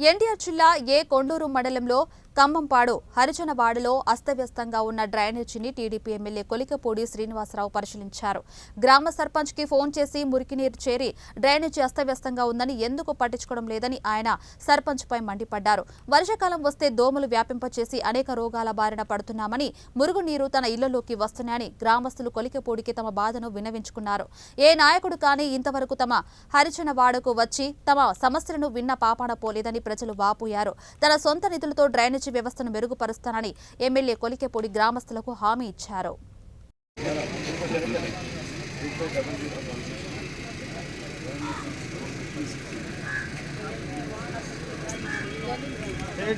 ఎన్టీఆర్ జిల్లా ఏ కొండూరు మండలంలో కంబంపాడు హరిజనవాడలో అస్తవ్యస్తంగా ఉన్న డ్రైనేజీని టీడీపీ ఎమ్మెల్యే కొలికపూడి శ్రీనివాసరావు పరిశీలించారు. గ్రామ సర్పంచ్కి ఫోన్ చేసి మురికినీరు చేరి డ్రైనేజీ అస్తవ్యస్తంగా ఉందని ఎందుకు పట్టించుకోవడం లేదని ఆయన సర్పంచ్ పై మండిపడ్డారు. వర్షాకాలం వస్తే దోమలు వ్యాపింపచేసి అనేక రోగాల బారిన పడుతున్నామని మురుగునీరు తన ఇళ్ళలోకి వస్తున్నాయని గ్రామస్తులు కొలికపూడికి తమ బాధను విన్నవించుకున్నారు. ఏ నాయకుడు కానీ ఇంతవరకు తమ హరిజనవాడకు వచ్చి తమ సమస్యలను విన్న పాపాన పోలేదని ప్రజలు వాపోయారు. తన సొంత నిధులతో డ్రైనేజ్ వ్యవస్థను మెరుగుపరుస్తానని ఎమ్మెల్యే కొలికెపూడి గ్రామస్తులకు హామీ ఇచ్చారు. జై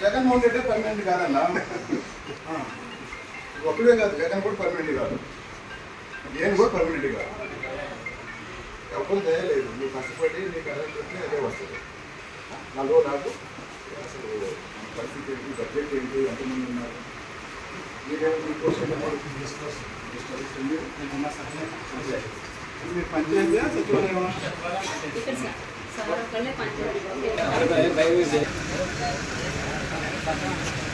జగన్మోహన్ రెడ్డి పర్మనెంట్ కాదన్నా ఒకటే కాదు జగన్ కూడా పర్మనెంట్ కాదు నేను కూడా పర్మనెంట్ కాదు ఎవరు దయలేదు నువ్వు కష్టపడి నీకు అదే చెప్తే అదే వస్తుంది. నాలో నాకు అసలు పరిస్థితి ఏంటి? బడ్జెట్ ఏంటి? ఎంతమంది ఉన్నారు? మీరు పంచాయతీ సచివాలయం ఏ